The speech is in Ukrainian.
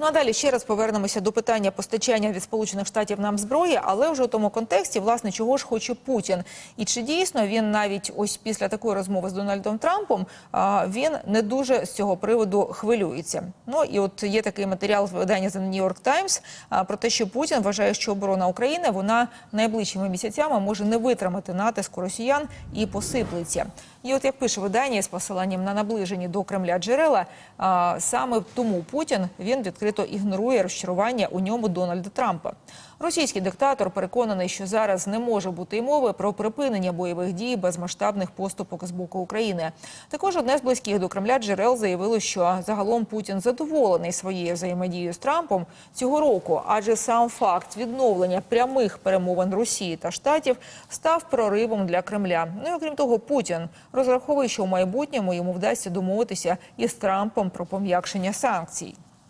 Ну а далі ще раз повернемося до питання постачання від Сполучених Штатів нам зброї, але вже у тому контексті, власне, чого ж хоче Путін, і чи дійсно він навіть ось після такої розмови з Дональдом Трампом він не дуже з цього приводу хвилюється. Ну і от є такий матеріал в виданні The New York Times про те, що Путін вважає, що оборона України вона найближчими місяцями може не витримати натиску росіян і посиплеться. І от як пише видання з посиланням на наближені до Кремля джерела, саме тому Путін він відкрито ігнорує розчарування у ньому Дональда Трампа. Російський диктатор переконаний, що зараз не може бути й мови про припинення бойових дій без масштабних поступок з боку України. Також одне з близьких до Кремля джерел заявило, що загалом Путін задоволений своєю взаємодією з Трампом цього року, адже сам факт відновлення прямих перемовин Росії та Штатів став проривом для Кремля. Ну і окрім того, Путін розраховує, що у майбутньому йому вдасться домовитися із Трампом про пом'якшення санкцій.